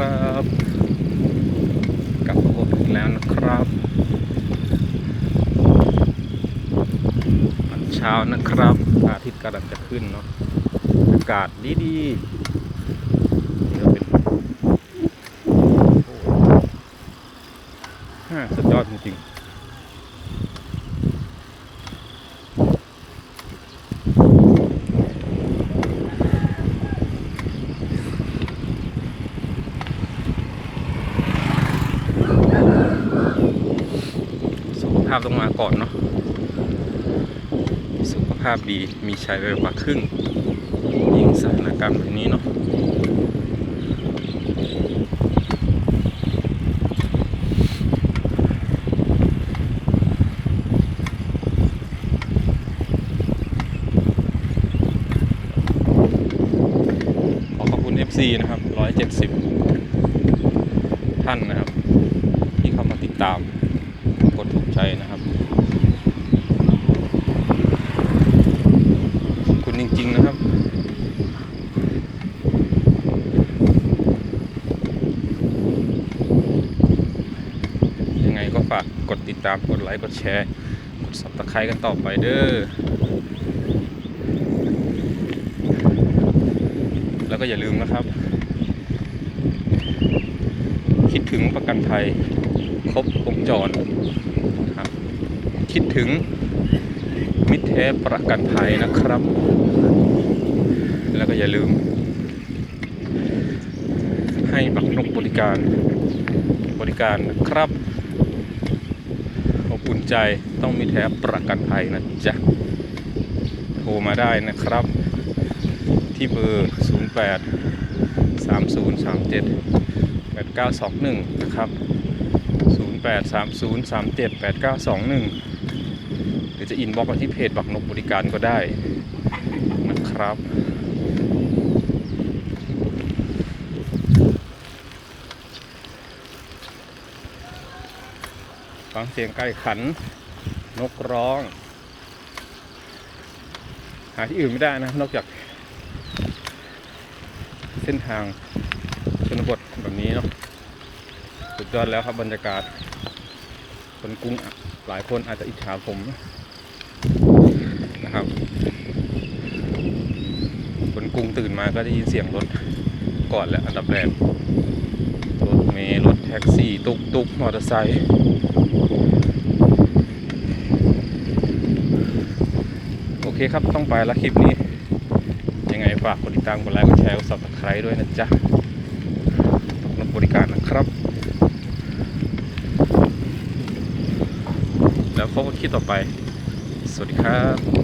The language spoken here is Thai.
ครับกลับมาอีกแล้วนะครับตอนเช้านะครับอาทิตย์กำลังจะขึ้นเนาะอากาศดีดีนี่ก็เป็นโอ้ฮ่าสุดยอดจริงๆ ภาพต้องมาก่อนเนาะสุขภาพดีมีชัยไวกว่าครึ่ง ยิ่งสถานการณ์แบบนี้เนาะขอขอบคุณ FC นะครับ 170 ท่านนะครับ ที่เข้ามาติดตาม กดถูกใจนะครับ คุณจริง ๆ นะครับยังไงก็ฝากกดติดตามกดไลค์กดแชร์กด subscribe กันต่อไปเด้อ แล้วก็อย่าลืมนะครับ คิดถึงประกันภัย ครบวงจรครับ คิดถึงมิตรแท้ประกันภัยนะครับ แล้วก็อย่าลืม ให้บักนกบริการบริการนะครับอบอุ่นใจต้องมีแท้ประกันภัยนะจ๊ะโทรมาได้นะครับ ที่เบอร์ 08 3037 8921 นะครับ 08 3037 8921 หรือจะอินบ็อกมาที่เพจบักนกบริการก็ได้นะครับฟังเสียงไก่ขัน นกร้อง หาที่อื่นไม่ได้นะ นอกจาก เส้นทางชนบทแบบนี้เนาะ สุดยอดแล้วครับบรรยากาศ คนกรุงหลายคนอาจจะอิจฉาผมนะครับ คนกรุงตื่นมาก็ได้ยินเสียงรถก่อนแหละอันดับแรกรถเมล์รถแท็กซี่ตุกตุกมอเตอร์ไซค์โอเคครับต้องไปละคลิปนี้ ยังไงฝากกดติดตามกดไลค์กดแชร์กด subscribe ด้วยนะจ๊ะรับบริการนะครับ แล้ว พบกันคลิปต่อไป สวัสดีครับ